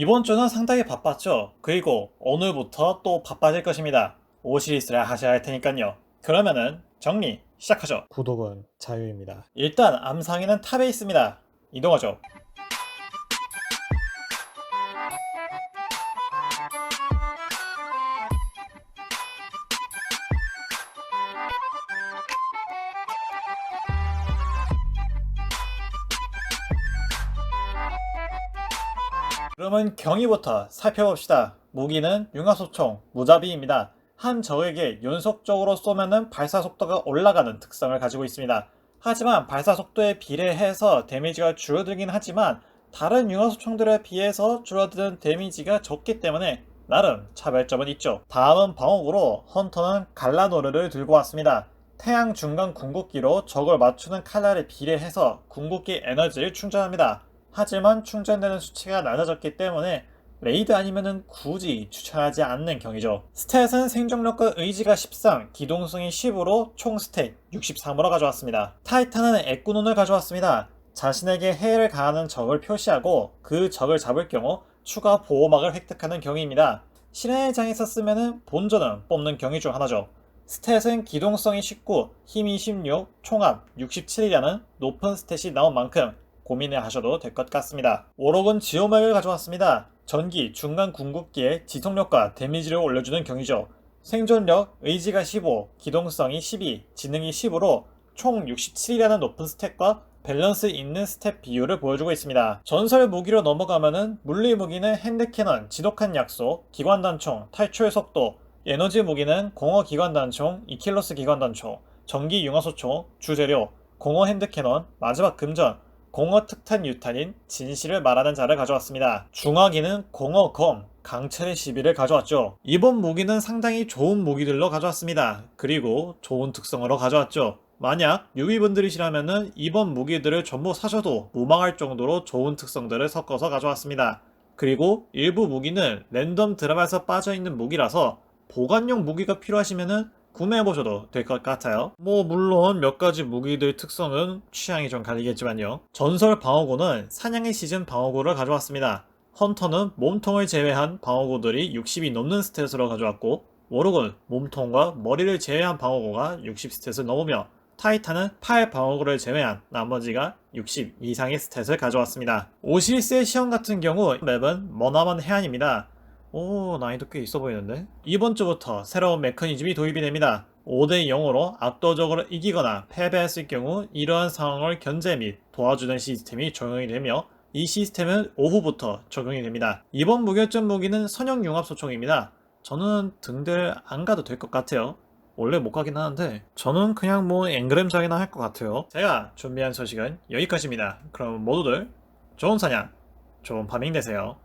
이번 주는 상당히 바빴죠. 그리고 오늘부터 또 바빠질 것입니다. 오시리스를 하셔야 할 테니까요. 그러면은 정리 시작하죠. 구독은 자유입니다. 일단 암상에는 탑에 있습니다. 이동하죠. 그러면 경위부터 살펴봅시다. 무기는 융화소총, 무자비입니다. 한 적에게 연속적으로 쏘면은 발사 속도가 올라가는 특성을 가지고 있습니다. 하지만 발사 속도에 비례해서 데미지가 줄어들긴 하지만 다른 융화소총들에 비해서 줄어드는 데미지가 적기 때문에 나름 차별점은 있죠. 다음은 방어구로 헌터는 갈라노르를 들고 왔습니다. 태양 중간 궁극기로 적을 맞추는 칼날에 비례해서 궁극기 에너지를 충전합니다. 하지만 충전되는 수치가 낮아졌기 때문에 레이드 아니면은 굳이 추천하지 않는 경이죠. 스탯은 생존력과 의지가 13, 기동성이 10으로 총 스탯 63으로 가져왔습니다. 타이탄은 애꾸눈을 가져왔습니다. 자신에게 해를 가하는 적을 표시하고 그 적을 잡을 경우 추가 보호막을 획득하는 경위입니다. 신의 장에서 쓰면은 본전은 뽑는 경위 중 하나죠. 스탯은 기동성이 19, 힘이 16, 총합 67이라는 높은 스탯이 나온 만큼 고민을 하셔도 될 것 같습니다. 오록은 지오맥을 가져왔습니다. 전기, 중간 궁극기의 지속력과 데미지를 올려주는 경위죠. 생존력, 의지가 15, 기동성이 12, 지능이 10으로 총 67이라는 높은 스탯과 밸런스 있는 스탯 비율을 보여주고 있습니다. 전설 무기로 넘어가면은 물리 무기는 핸드캐넌, 지독한 약속, 기관단총, 탈출 속도, 에너지 무기는 공허 기관단총, 이킬로스 기관단총, 전기 융화소총, 주재료, 공허 핸드캐넌, 마지막 금전, 공허 특탄 유탄인 진실을 말하는 자를 가져왔습니다. 중화기는 공허 검, 강철의 시비를 가져왔죠. 이번 무기는 상당히 좋은 무기들로 가져왔습니다. 그리고 좋은 특성으로 가져왔죠. 만약 유비분들이시라면은 이번 무기들을 전부 사셔도 무망할 정도로 좋은 특성들을 섞어서 가져왔습니다. 그리고 일부 무기는 랜덤 드랍에서 빠져있는 무기라서 보관용 무기가 필요하시면은 구매해보셔도 될 것 같아요. 뭐, 물론 몇 가지 무기들 특성은 취향이 좀 갈리겠지만요. 전설 방어구는 사냥의 시즌 방어구를 가져왔습니다. 헌터는 몸통을 제외한 방어구들이 60이 넘는 스탯으로 가져왔고, 워록은 몸통과 머리를 제외한 방어구가 60 스탯을 넘으며, 타이탄은 팔 방어구를 제외한 나머지가 60 이상의 스탯을 가져왔습니다. 오시리스의 시험 같은 경우 맵은 머나먼 해안입니다. 오 난이도 꽤 있어 보이는데? 이번 주부터 새로운 메커니즘이 도입이 됩니다. 5대 0으로 압도적으로 이기거나 패배했을 경우 이러한 상황을 견제 및 도와주는 시스템이 적용이 되며 이 시스템은 오후부터 적용이 됩니다. 이번 무결점 무기는 선형 융합 소총입니다. 저는 등들 안 가도 될 것 같아요. 원래 못 가긴 하는데 저는 그냥 뭐 앵그램작이나 할 것 같아요. 제가 준비한 소식은 여기까지입니다. 그럼 모두들 좋은 사냥 좋은 파밍 되세요